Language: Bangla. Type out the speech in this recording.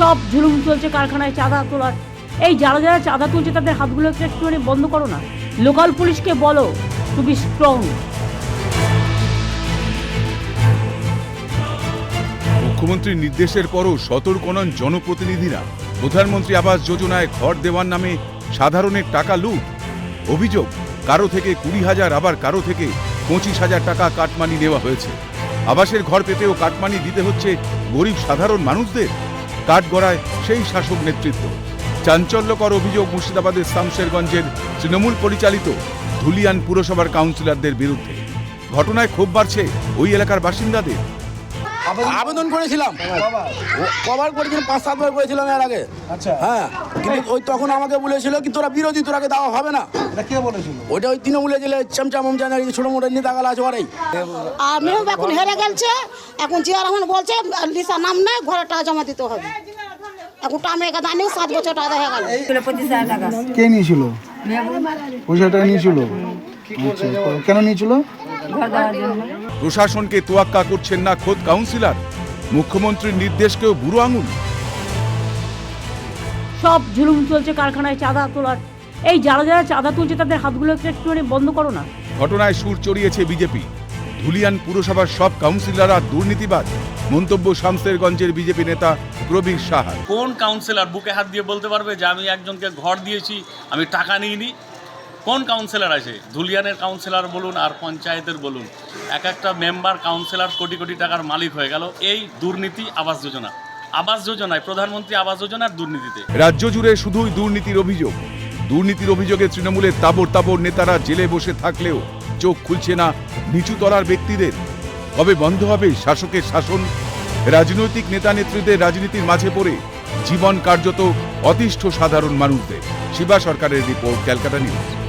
সব ঝুলুম চলছে কারখানায় চাঁদা তোলার। এই যারা যারা চাঁদা তুলছে তাদের হাতগুলো একটু একটুখানি বন্ধ করো না। লোকাল পুলিশকে বলো টু বি স্ট্রং মুখ্যমন্ত্রীর নির্দেশের পরও সতর্ক নন জনপ্রতিনিধিরা। প্রধানমন্ত্রী আবাস যোজনায় ঘর দেওয়ার নামে সাধারণের টাকা লুট। অভিযোগ, কারও থেকে কুড়ি হাজার, আবার কারও থেকে পঁচিশ হাজার টাকা কাটমানি নেওয়া হয়েছে। আবাসের ঘর পেতেও কাটমানি দিতে হচ্ছে গরিব সাধারণ মানুষদের। কাঠগড়ায় সেই শাসক নেতৃত্ব। চাঞ্চল্যকর অভিযোগ মুর্শিদাবাদের শামশেরগঞ্জের তৃণমূল পরিচালিত ধুলিয়ান পুরসভার কাউন্সিলরদের বিরুদ্ধে। ঘটনায় ক্ষোভ বাড়ছে ওই এলাকার বাসিন্দাদের। আবেদন করেছিলাম। কবার? করেছিলাম পাঁচ সাতবার করেছিলাম এর আগে। আচ্ছা। হ্যাঁ কিন্তু ওই তখন আমাকে বলেছিল কি তোরা বিরোধী তোরাকে দেওয়া হবে না। এটা কে বলেছিল? ওইটা ওই তৃণমূলে জেলে চামচা মমচা নাকি ছোটো মোটো নেতাগালা আছে ওরাই। আমিও এখন হেরে গেছে এখন জিয়া রহমান বলছে লিসা নাম নেই ঘরে টাকা জমা দিতে হবে। এখন টামে একা দানি সাত বছর টাকা হয়ে গেল। কে নিয়েছিল? পয়সা টাকা নিয়েছিল? কেন নিয়েছিল? প্রশাসনকে তোয়াক্কা করছেন না খোদ কাউন্সিলর। মুখ্যমন্ত্রীর নির্দেশকেও বুড়ো আঙুল। সব ঝুলুম চলছে কারখানায় চাঁদা তোলার। এই যারা যারা চাঁদা তুলছে তাদের হাতগুলো একটু একটুখানি বন্ধ করো না। ঘটনায় সুর চড়িয়েছে বিজেপি। ধুলিয়ান পুরসভার সব কাউন্সিলররা দুর্নীতিবাদ মন্তব্য শামসেরগঞ্জের বিজেপি নেতা প্রবীর সাহা। কোন কাউন্সিলর বুকে হাত দিয়ে বলতে পারবে যে আমি একজনকে ঘর দিয়েছি আমি টাকা নিইনি? কোন কাউন্সিলর আছে? ধুলিয়ানের কাউন্সিলর বলুন আর পঞ্চায়েতের বলুন। এক একটা মেম্বার কাউন্সিলর কোটি কোটি টাকার মালিক হয়ে গেল এই দুর্নীতি আবাস যোজনা। আবাস যোজনায় প্রধানমন্ত্রী আবাস যোজনার দুর্নীতিতে। রাজ্য জুড়ে শুধুই দুর্নীতির অভিযোগ। দুর্নীতির অভিযোগে তৃণমূলের তাবর তাবর নেতারা জেলে বসে থাকলেও চোখ খুলছে না নিচু তলার ব্যক্তিদের। কবে বন্ধ হবে শাসকের শাসন? রাজনৈতিক নেতা নেত্রীদের রাজনীতির মাঝে পড়ে জীবন কার্যত অতিষ্ঠ সাধারণ মানুষদের। শিবা সরকারের রিপোর্ট, ক্যালকাটা নিউজ।